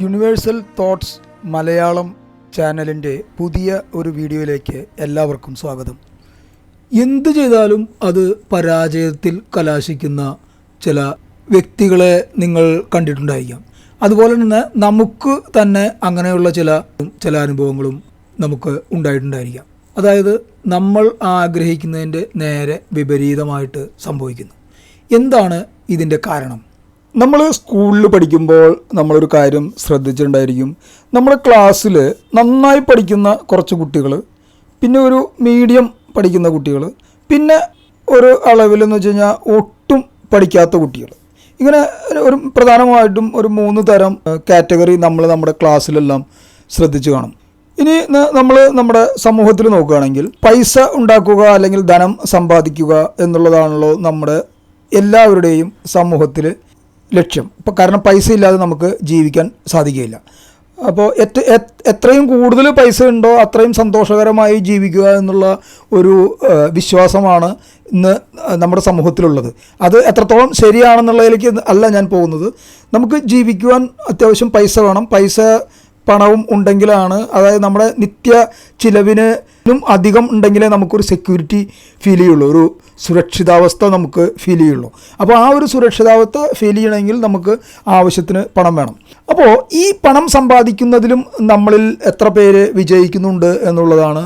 Universal thoughts Malayalam ചാനലിന്റെ പുതിയ ഒരു വീഡിയോയിലേക്ക് എല്ലാവർക്കും സ്വാഗതം. എന്തു ചെയ്താലും അത് പരാജയത്തിൽ കലാശിക്കുന്ന ചില വ്യക്തികളെ നിങ്ങൾ കണ്ടിട്ടുണ്ടായിരിക്കാം. അതുപോലെ തന്നെ നമുക്ക് തന്നെ അങ്ങനെയുള്ള ചില ചില അനുഭവങ്ങളും നമുക്ക് ഉണ്ടായിട്ടുണ്ടായിരിക്കാം. അതായത് നമ്മൾ ആഗ്രഹിക്കുന്നതിന്റെ നേരെ വിപരീതമായിട്ട് സംഭവിക്കുന്നു. എന്താണ് ഇതിന്റെ കാരണം? നമ്മൾ സ്കൂളിൽ പഠിക്കുമ്പോൾ നമ്മളൊരു കാര്യം ശ്രദ്ധിച്ചിട്ടുണ്ടായിരിക്കും. നമ്മൾ ക്ലാസ്സിൽ നന്നായി പഠിക്കുന്ന കുറച്ച് കുട്ടികൾ പിന്നെ ഒരു മീഡിയം പഠിക്കുന്ന കുട്ടികൾ പിന്നെ ഒരു അളവിലെന്ന് വെച്ച് കഴിഞ്ഞാൽ ഒട്ടും പഠിക്കാത്ത കുട്ടികൾ. ഇങ്ങനെ ഒരു പ്രധാനമായിട്ടും ഒരു മൂന്ന് തരം കാറ്റഗറി നമ്മൾ നമ്മുടെ ക്ലാസ്സിലെല്ലാം ശ്രദ്ധിച്ചു കാണും. ഇനി നമ്മൾ നമ്മുടെ സമൂഹത്തിൽ നോക്കുകയാണെങ്കിൽ പൈസ ഉണ്ടാക്കുക അല്ലെങ്കിൽ ധനം സമ്പാദിക്കുക എന്നുള്ളതാണല്ലോ നമ്മുടെ എല്ലാവരുടെയും സമൂഹത്തിൽ ലക്ഷ്യം. ഇപ്പോൾ കാരണം പൈസ ഇല്ലാതെ നമുക്ക് ജീവിക്കാൻ സാധിക്കുകയില്ല. അപ്പോൾ എത്രയും കൂടുതൽ പൈസ ഉണ്ടോ അത്രയും സന്തോഷകരമായി ജീവിക്കുക എന്നുള്ള ഒരു വിശ്വാസമാണ് ഇന്ന് നമ്മുടെ സമൂഹത്തിലുള്ളത്. അത് എത്രത്തോളം ശരിയാണെന്നുള്ളതിലേക്ക് അല്ല ഞാൻ പോകുന്നത്. നമുക്ക് ജീവിക്കുവാൻ അത്യാവശ്യം പൈസ വേണം. പൈസ പണവും ഉണ്ടെങ്കിലാണ് അതായത് നമ്മുടെ നിത്യ ചിലവിനും അധികം ഉണ്ടെങ്കിലേ നമുക്കൊരു സെക്യൂരിറ്റി ഫീൽ ചെയ്യുള്ളൂ ഒരു സുരക്ഷിതാവസ്ഥ നമുക്ക് ഫീൽ ചെയ്യുള്ളൂ. അപ്പോൾ ആ ഒരു സുരക്ഷിതാവസ്ഥ ഫീൽ ചെയ്യണമെങ്കിൽ നമുക്ക് ആവശ്യത്തിന് പണം വേണം. അപ്പോൾ ഈ പണം സമ്പാദിക്കുന്നതിലും നമ്മളിൽ എത്ര പേര് വിജയിക്കുന്നുണ്ട് എന്നുള്ളതാണ്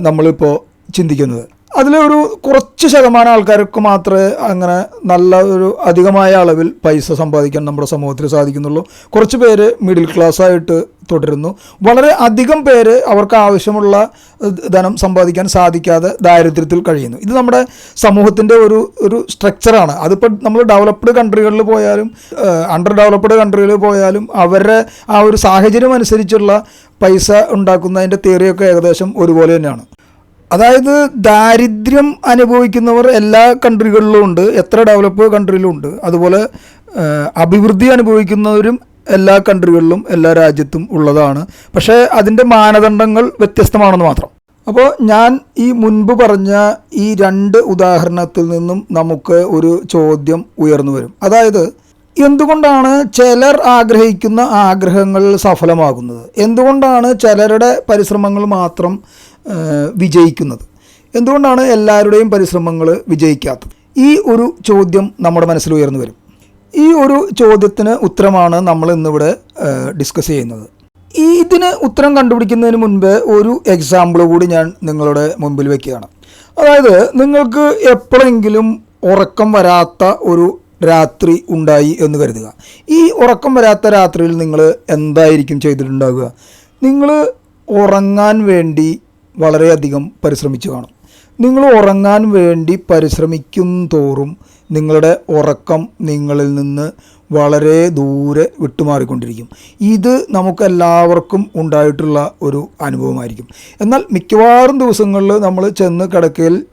നമ്മളിപ്പോൾ ചിന്തിക്കുന്നത്. അതിലൊരു കുറച്ച് ശതമാനം ആൾക്കാർക്ക് മാത്രമേ അങ്ങനെ നല്ല ഒരു അധികമായ അളവിൽ പൈസ സമ്പാദിക്കാൻ നമ്മുടെ സമൂഹത്തിൽ സാധിക്കുന്നുള്ളൂ. കുറച്ച് പേര് മിഡിൽ ക്ലാസ് ആയിട്ട് തുടരുന്നു. വളരെ അധികം പേര് അവർക്ക് ആവശ്യമുള്ള ധനം സമ്പാദിക്കാൻ സാധിക്കാതെ ദാരിദ്ര്യത്തിൽ കഴിയുന്നു. ഇത് നമ്മുടെ സമൂഹത്തിന്റെ ഒരു ഒരു സ്ട്രക്ചറാണ് അതിപ്പോൾ നമ്മൾ ഡെവലപ്ഡ് കൺട്രികളിൽ പോയാലും അണ്ടർ ഡെവലപ്ഡ് കൺട്രികളിൽ പോയാലും അവരുടെ ആ ഒരു സാഹചര്യം അനുസരിച്ചുള്ള പൈസ ഉണ്ടാക്കുന്നതിന്റെ തിയറിയൊക്കെ ഏകദേശം ഒരുപോലെ തന്നെയാണ്. അതായത് ദാരിദ്ര്യം അനുഭവിക്കുന്നവർ എല്ലാ കൺട്രികളിലും ഉണ്ട് എത്ര ഡെവലപ്പ് കൺട്രിയിലും ഉണ്ട്. അതുപോലെ അഭിവൃദ്ധി അനുഭവിക്കുന്നവരും എല്ലാ കൺട്രികളിലും എല്ലാ രാജ്യത്തും ഉള്ളതാണ്. പക്ഷേ അതിന്റെ മാനദണ്ഡങ്ങൾ വ്യത്യസ്തമാണെന്ന് മാത്രം. അപ്പോൾ ഞാൻ ഈ മുൻപ് പറഞ്ഞ ഈ രണ്ട് ഉദാഹരണത്തിൽ നിന്നും നമുക്ക് ഒരു ചോദ്യം ഉയർന്നു വരും. അതായത് എന്തുകൊണ്ടാണ് ചിലർ ആഗ്രഹിക്കുന്ന ആഗ്രഹങ്ങൾ സഫലമാകുന്നത്? എന്തുകൊണ്ടാണ് ചിലരുടെ പരിശ്രമങ്ങൾ മാത്രം വിജയിക്കുന്നത്? എന്തുകൊണ്ടാണ് എല്ലാവരുടെയും പരിശ്രമങ്ങൾ വിജയിക്കാത്തത്? ഈ ഒരു ചോദ്യം നമ്മുടെ മനസ്സിൽ ഉയർന്നു വരും. ഈ ഒരു ചോദ്യത്തിന് ഉത്തരമാണ് നമ്മൾ ഇന്നിവിടെ ഡിസ്കസ് ചെയ്യുന്നത്. ഈ ഇതിന് ഉത്തരം കണ്ടുപിടിക്കുന്നതിന് മുൻപ് ഒരു എക്സാമ്പിൾ കൂടി ഞാൻ നിങ്ങളുടെ മുമ്പിൽ വെക്കുകയാണ്. അതായത് നിങ്ങൾക്ക് എപ്പോഴെങ്കിലും ഉറക്കം വരാത്ത ഒരു രാത്രി ഉണ്ടായി എന്ന് കരുതുക. ഈ ഉറക്കം വരാത്ത രാത്രിയിൽ നിങ്ങൾ എന്തായിരിക്കും ചെയ്തിട്ടുണ്ടാവുക? നിങ്ങൾ ഉറങ്ങാൻ വേണ്ടി വളരെയധികം പരിശ്രമിച്ചു കാണും. നിങ്ങൾ ഉറങ്ങാൻ വേണ്ടി പരിശ്രമിക്കും തോറും നിങ്ങളുടെ ഉറക്കം നിങ്ങളിൽ നിന്ന് വളരെ ദൂരെ വിട്ടുമാറിക്കൊണ്ടിരിക്കും. ഇത് നമുക്കെല്ലാവർക്കും ഉണ്ടായിട്ടുള്ള ഒരു അനുഭവമായിരിക്കും. എന്നാൽ മിക്കവാറും ദിവസങ്ങളിൽ നമ്മൾ ചെന്ന് കിടക്കയിൽ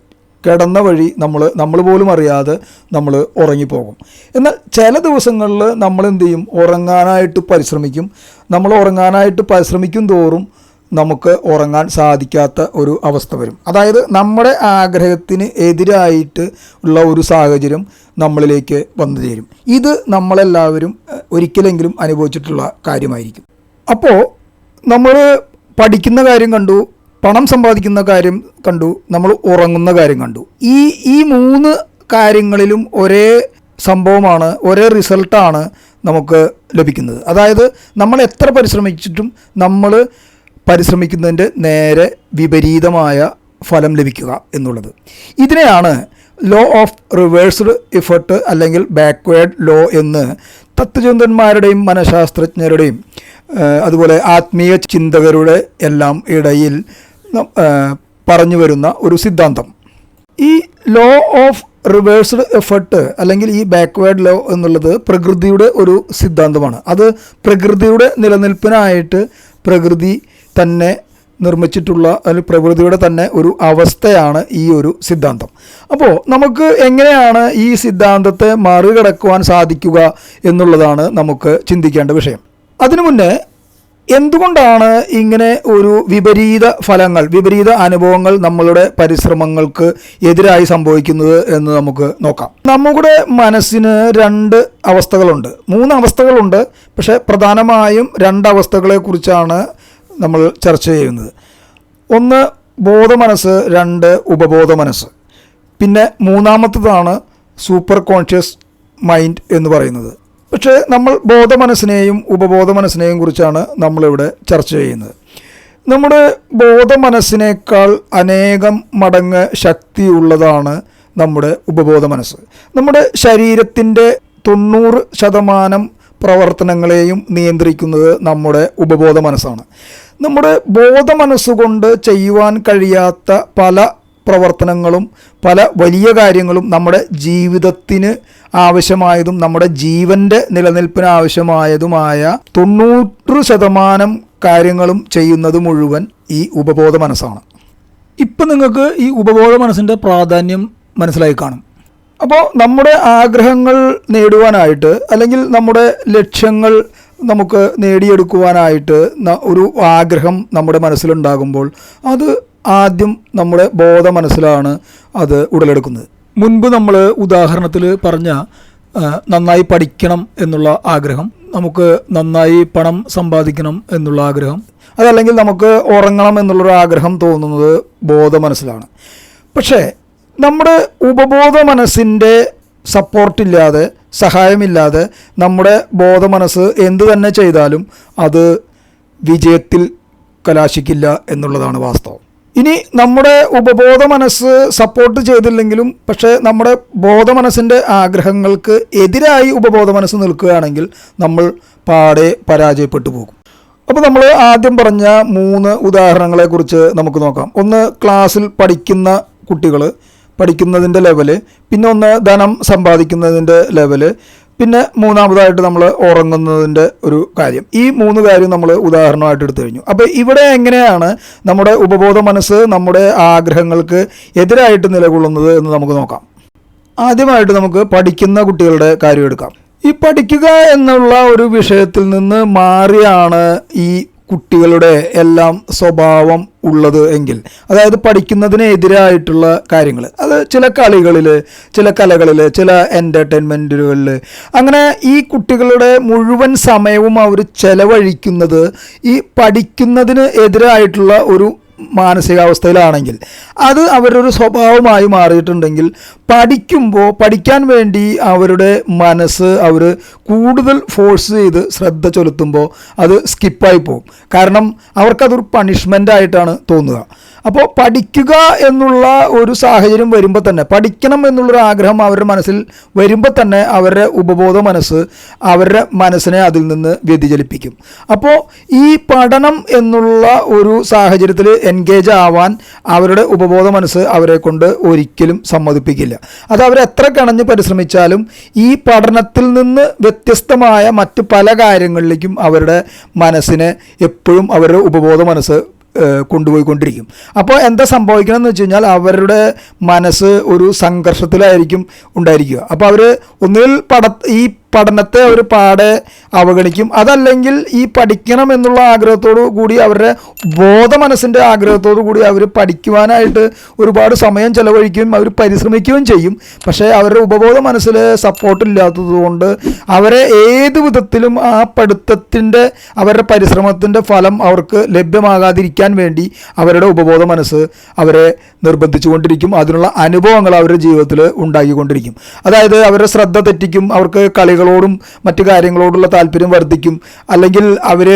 കിടന്ന വഴി നമ്മൾ നമ്മൾ പോലും അറിയാതെ നമ്മൾ ഉറങ്ങിപ്പോകും. എന്നാൽ ചില ദിവസങ്ങളിൽ നമ്മൾ എന്ത് ചെയ്യും? ഉറങ്ങാനായിട്ട് പരിശ്രമിക്കും. നമ്മൾ ഉറങ്ങാനായിട്ട് പരിശ്രമിക്കും തോറും നമുക്ക് ഉറങ്ങാൻ സാധിക്കാത്ത ഒരു അവസ്ഥ വരും. അതായത് നമ്മുടെ ആഗ്രഹത്തിന് എതിരായിട്ട് ഉള്ള ഒരു സാഹചര്യം നമ്മളിലേക്ക് വന്നു ചേരും. ഇത് നമ്മളെല്ലാവരും ഒരിക്കലെങ്കിലും അനുഭവിച്ചിട്ടുള്ള കാര്യമായിരിക്കും. അപ്പോൾ നമ്മൾ പഠിക്കുന്ന കാര്യം കണ്ടു പണം സമ്പാദിക്കുന്ന കാര്യം കണ്ടു നമ്മൾ ഉറങ്ങുന്ന കാര്യം കണ്ടു. ഈ ഈ മൂന്ന് കാര്യങ്ങളിലും ഒരേ സംഭവമാണ് ഒരേ റിസൾട്ടാണ് നമുക്ക് ലഭിക്കുന്നത്. അതായത് നമ്മൾ എത്ര പരിശ്രമിച്ചിട്ടും നമ്മൾ പരിശ്രമിക്കുന്നതിന്റെ നേരെ വിപരീതമായ ഫലം ലഭിക്കുക എന്നുള്ളത്. ഇതിനെയാണ് ലോ ഓഫ് റിവേഴ്സ്ഡ് ഇഫർട്ട് അല്ലെങ്കിൽ ബാക്ക്വേർഡ് ലോ എന്ന് തത്വചിന്തന്മാരുടെയും മനഃശാസ്ത്രജ്ഞരുടെയും അതുപോലെ ആത്മീയ ചിന്തകരുടെ എല്ലാം ഇടയിൽ പറഞ്ഞു വരുന്ന ഒരു സിദ്ധാന്തം. ഈ ലോ ഓഫ് റിവേഴ്സ്ഡ് എഫർട്ട് അല്ലെങ്കിൽ ഈ ബാക്ക്വേർഡ് ലോ എന്നുള്ളത് പ്രകൃതിയുടെ ഒരു സിദ്ധാന്തമാണ്. അത് പ്രകൃതിയുടെ നിലനിൽപ്പിനായിട്ട് പ്രകൃതി തന്നെ നിർമ്മിച്ചിട്ടുള്ള അല്ലെങ്കിൽ പ്രകൃതിയുടെ തന്നെ ഒരു അവസ്ഥയാണ് ഈ ഒരു സിദ്ധാന്തം. അപ്പോൾ നമുക്ക് എങ്ങനെയാണ് ഈ സിദ്ധാന്തത്തെ മറികടക്കുവാൻ സാധിക്കുക എന്നുള്ളതാണ് നമുക്ക് ചിന്തിക്കേണ്ട വിഷയം. അതിനു മുന്നേ എന്തുകൊണ്ടാണ് ഇങ്ങനെ ഒരു വിപരീത ഫലങ്ങൾ വിപരീത അനുഭവങ്ങൾ നമ്മളുടെ പരിശ്രമങ്ങൾക്ക് എതിരായി സംഭവിക്കുന്നത് എന്ന് നമുക്ക് നോക്കാം. നമ്മുടെ മനസ്സിന് രണ്ട് അവസ്ഥകളുണ്ട്. മൂന്ന് അവസ്ഥകളുണ്ട്. പക്ഷേ പ്രധാനമായും രണ്ട് അവസ്ഥകളെ കുറിച്ചാണ് നമ്മൾ ചർച്ച ചെയ്യുന്നത്. ഒന്ന് ബോധമനസ്സ്. രണ്ട് ഉപബോധ മനസ്സ് പിന്നെ മൂന്നാമത്തതാണ് സൂപ്പർ കോൺഷ്യസ് മൈൻഡ് എന്ന് പറയുന്നത്. പക്ഷേ നമ്മൾ ബോധമനസ്സിനെയും ഉപബോധ മനസ്സിനെയും കുറിച്ചാണ് നമ്മളിവിടെ ചർച്ച ചെയ്യുന്നത്. നമ്മുടെ ബോധമനസ്സിനേക്കാൾ അനേകം മടങ്ങ് ശക്തിയുള്ളതാണ് നമ്മുടെ ഉപബോധ മനസ്സ് നമ്മുടെ ശരീരത്തിന്റെ തൊണ്ണൂറ് ശതമാനം പ്രവർത്തനങ്ങളെയും നിയന്ത്രിക്കുന്നത് നമ്മുടെ ഉപബോധ മനസ്സാണ്. നമ്മുടെ ബോധ മനസ്സുകൊണ്ട് ചെയ്യുവാൻ കഴിയാത്ത പല പ്രവർത്തനങ്ങളും പല വലിയ കാര്യങ്ങളും നമ്മുടെ ജീവിതത്തിന് ആവശ്യമായതും നമ്മുടെ ജീവന്റെ നിലനിൽപ്പിന് ആവശ്യമായതുമായ തൊണ്ണൂറ് ശതമാനം കാര്യങ്ങളും ചെയ്യുന്നത് മുഴുവൻ ഈ ഉപബോധ മനസ്സാണ്. ഇപ്പം നിങ്ങൾക്ക് ഈ ഉപബോധ മനസ്സിന്റെ പ്രാധാന്യം മനസ്സിലായി കാണും. അപ്പോൾ നമ്മുടെ ആഗ്രഹങ്ങൾ നേടുവാനായിട്ട് അല്ലെങ്കിൽ നമ്മുടെ ലക്ഷ്യങ്ങൾ നമുക്ക് നേടിയെടുക്കുവാനായിട്ട് ഒരു ആഗ്രഹം നമ്മുടെ മനസ്സിലുണ്ടാകുമ്പോൾ അത് ആദ്യം നമ്മുടെ ബോധ മനസ്സിലാണ് അത് ഉടലെടുക്കുന്നത്. മുൻപ് നമ്മൾ ഉദാഹരണത്തിൽ പറഞ്ഞ നന്നായി പഠിക്കണം എന്നുള്ള ആഗ്രഹം നമുക്ക് നന്നായി പണം സമ്പാദിക്കണം എന്നുള്ള ആഗ്രഹം അതല്ലെങ്കിൽ നമുക്ക് ഉറങ്ങണം എന്നുള്ളൊരു ആഗ്രഹം തോന്നുന്നത് ബോധ മനസ്സിലാണ് പക്ഷേ നമ്മുടെ ഉപബോധ മനസ്സിന്റെ സപ്പോർട്ടില്ലാതെ സഹായമില്ലാതെ നമ്മുടെ ബോധ മനസ്സ് എന്തു തന്നെ ചെയ്താലും അത് വിജയത്തിൽ കലാശിക്കില്ല എന്നുള്ളതാണ് വാസ്തവം. ഇനി നമ്മുടെ ഉപബോധ മനസ്സ് സപ്പോർട്ട് ചെയ്തില്ലെങ്കിലും പക്ഷേ നമ്മുടെ ബോധ മനസ്സിന്റെ ആഗ്രഹങ്ങൾക്ക് എതിരായി ഉപബോധ മനസ്സ് നിൽക്കുകയാണെങ്കിൽ നമ്മൾ പാടെ പരാജയപ്പെട്ടു പോകും. അപ്പോൾ നമ്മൾ ആദ്യം പറഞ്ഞ മൂന്ന് ഉദാഹരണങ്ങളെക്കുറിച്ച് നമുക്ക് നോക്കാം. ഒന്ന് ക്ലാസ്സിൽ പഠിക്കുന്ന കുട്ടികൾ. പഠിക്കുന്നതിന്റെ ലെവൽ പിന്നെ ഒന്ന് ധനം സമ്പാദിക്കുന്നതിന്റെ ലെവൽ പിന്നെ മൂന്നാമതായിട്ട് നമ്മൾ ഉറങ്ങുന്നതിന്റെ ഒരു കാര്യം. ഈ മൂന്ന് കാര്യം നമ്മൾ ഉദാഹരണമായിട്ട് എടുത്തു കഴിഞ്ഞു. അപ്പോൾ ഇവിടെ എങ്ങനെയാണ് നമ്മുടെ ഉപബോധ മനസ്സ് നമ്മുടെ ആഗ്രഹങ്ങൾക്ക് എതിരായിട്ട് നിലകൊള്ളുന്നത് എന്ന് നമുക്ക് നോക്കാം. ആദ്യമായിട്ട് നമുക്ക് പഠിക്കുന്ന കുട്ടികളുടെ കാര്യം എടുക്കാം. ഈ പഠിക്കുക എന്നുള്ള ഒരു വിഷയത്തിൽ നിന്ന് മാറിയാണ് ഈ കുട്ടികളുടെ എല്ലാം സ്വഭാവം ഉള്ളത് എങ്കിൽ അതായത് പഠിക്കുന്നതിനെതിരായിട്ടുള്ള കാര്യങ്ങൾ അത് ചില കളികളിൽ ചില കലകളിൽ ചില എന്റർടൈൻമെന്റുകളിൽ അങ്ങനെ ഈ കുട്ടികളുടെ മുഴുവൻ സമയവും അവർ ചെലവഴിക്കുന്നത് ഈ പഠിക്കുന്നതിന് എതിരായിട്ടുള്ള ഒരു മാനസികാവസ്ഥയിലാണെങ്കിൽ അത് അവരുടെ ഒരു സ്വഭാവമായി മാറിയിട്ടുണ്ടെങ്കിൽ പഠിക്കുമ്പോൾ പഠിക്കാൻ വേണ്ടി അവരുടെ മനസ്സ് അവർ കൂടുതൽ ഫോഴ്സ് ചെയ്ത് ശ്രദ്ധ ചെലുത്തുമ്പോൾ അത് സ്കിപ്പായി പോകും കാരണം അവർക്കതൊരു പണിഷ്മെന്റ് ആയിട്ടാണ് തോന്നുക. അപ്പോൾ പഠിക്കുക എന്നുള്ള ഒരു സാഹചര്യം വരുമ്പോൾ തന്നെ പഠിക്കണം എന്നുള്ളൊരു ആഗ്രഹം അവരുടെ മനസ്സിൽ വരുമ്പോൾ തന്നെ അവരുടെ ഉപബോധ മനസ്സ് അവരുടെ മനസ്സിനെ അതിൽ നിന്ന് വ്യതിചലിപ്പിക്കും. അപ്പോൾ ഈ പഠനം എന്നുള്ള ഒരു സാഹചര്യത്തിൽ എൻഗേജ് ആവാൻ അവരുടെ ഉപബോധ മനസ്സ് അവരെ കൊണ്ട് ഒരിക്കലും സമ്മതിപ്പിക്കില്ല. അത് അവരെത്ര കണഞ്ഞ് പരിശ്രമിച്ചാലും ഈ പഠനത്തിൽ നിന്ന് വ്യത്യസ്തമായ മറ്റ് പല കാര്യങ്ങളിലേക്കും അവരുടെ മനസ്സിനെ എപ്പോഴും അവരുടെ ഉപബോധ മനസ്സ് കൊണ്ടുപോയിക്കൊണ്ടിരിക്കും. അപ്പോൾ എന്താ സംഭവിക്കണമെന്ന് വെച്ച് കഴിഞ്ഞാൽ അവരുടെ മനസ്സ് ഒരു സംഘർഷത്തിലായിരിക്കും ഉണ്ടായിരിക്കുക. അപ്പോൾ അവർ ഒന്നുകിൽ പട ഈ പഠനത്തെ അവർ പാടെ അവഗണിക്കും. അതല്ലെങ്കിൽ ഈ പഠിക്കണം എന്നുള്ള ആഗ്രഹത്തോടു കൂടി അവരുടെ ബോധ മനസ്സിന്റെ ആഗ്രഹത്തോടു കൂടി അവർ പഠിക്കുവാനായിട്ട് ഒരുപാട് സമയം ചെലവഴിക്കുകയും അവർ പരിശ്രമിക്കുകയും ചെയ്യും. പക്ഷേ അവരുടെ ഉപബോധ മനസ്സിൽ സപ്പോർട്ട് ഇല്ലാത്തതുകൊണ്ട് അവരെ ഏത് വിധത്തിലും ആ പഠിത്തത്തിന്റെ അവരുടെ പരിശ്രമത്തിന്റെ ഫലം അവർക്ക് ലഭ്യമാകാതിരിക്കാൻ വേണ്ടി അവരുടെ ഉപബോധ മനസ്സ് അവരെ നിർബന്ധിച്ചുകൊണ്ടിരിക്കും അതിനുള്ള അനുഭവങ്ങൾ അവരുടെ ജീവിതത്തിൽ ഉണ്ടാക്കിക്കൊണ്ടിരിക്കും. അതായത് അവരുടെ ശ്രദ്ധ തെറ്റിക്കും അവർക്ക് കളികളോടും മറ്റു കാര്യങ്ങളോടുള്ള താല്പര്യം വർദ്ധിക്കും. അല്ലെങ്കിൽ അവർ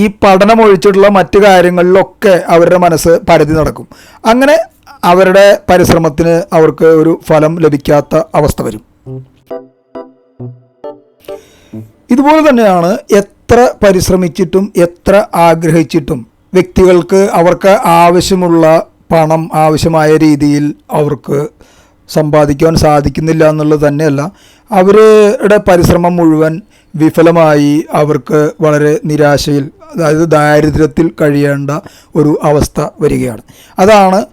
ഈ പഠനം ഒഴിച്ചിട്ടുള്ള മറ്റു കാര്യങ്ങളിലൊക്കെ അവരുടെ മനസ്സ് പരതി നടക്കും. അങ്ങനെ അവരുടെ പരിശ്രമത്തിന് അവർക്ക് ഒരു ഫലം ലഭിക്കാത്ത അവസ്ഥ വരും. ഇതുപോലെ തന്നെയാണ് എത്ര പരിശ്രമിച്ചിട്ടും എത്ര ആഗ്രഹിച്ചിട്ടും വ്യക്തികൾക്ക് അവർക്ക് ആവശ്യമുള്ള പണം ആവശ്യമായ രീതിയിൽ അവർക്ക് സമ്പാദിക്കുവാൻ സാധിക്കുന്നില്ല എന്നുള്ളത് തന്നെയല്ല. അവരുടെ പരിശ്രമം മുഴുവൻ വിഫലമായി അവർക്ക് വളരെ നിരാശയിൽ അതായത് ദാരിദ്ര്യത്തിൽ കഴിയേണ്ട ഒരു അവസ്ഥ വരികയാണ്. അതാണ്